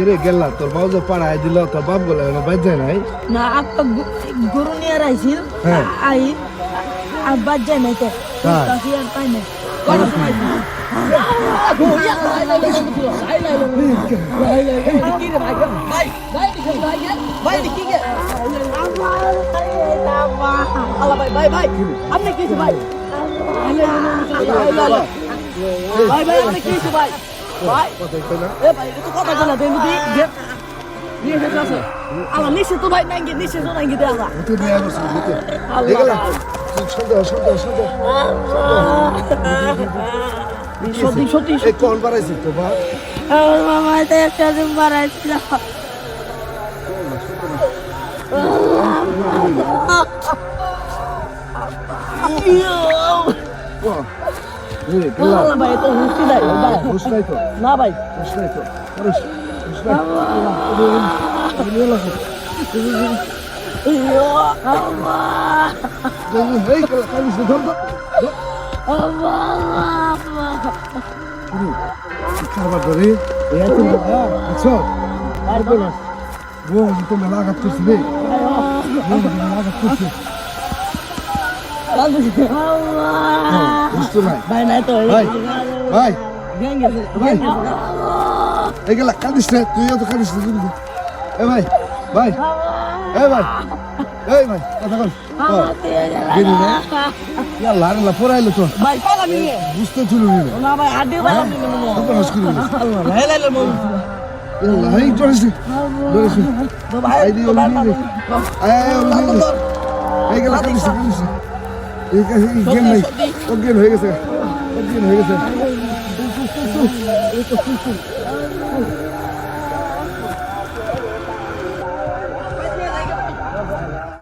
কিরে গেলা তোর বাবু যে পাড়ায় দিল তোর বাপ বলে না বাইর যায় নাই না আপা গু- গরু নিয়ে আইছিল হ্যাঁ। আই আর বাদ যায় নাই তো তাই? কাকি আর পাই নাই কথাই কই না আমার নিশ্চিত ভাই নাঙ্গি নিশ্চিত নাঙ্গি দে আল্লাহ ভূতের নিয়ে আসছে ভূতের এই গেলা সন্দেহ সন্দেহ সন্দেহ সত্যি সত্যি এই কোন বাড়াইছিস তো বাপ আমার মামা তো একটা দিন বাড়াইছিল এই আল্লাহ ভাই তো হুসি নাই নাই তো। না ভাই। হুশ নাই তো। আরে তো মেলা আঘাত করছি রে। মেলা আঘাত করছি। ভাই নাই তো ভাই ভাই ভাই এই গেলা কাঁদিস না তুইও তো কাঁদিস না কিন্তু এ ভাই ভাই এ ভাই এই ভাই কথা কন গেলি না ইয়াল্লা আল্লাহ পড়াইলো তো ভাই পালা নিয়ে বুঝতে ছিল না না ভাই পালা নিয়ে কত হাস করে আল্লাহ ভাই লাইলে মন ইয়াল্লা এই ডরেছি ডরেছি তো ভাই এই দি ওলি নি আয় ওলি নি এই গেলা কাঁদিস না কাঁদিস জ্ঞান নাই? অজ্ঞান হয়ে গেছে। অজ্ঞান হয়ে গেছে।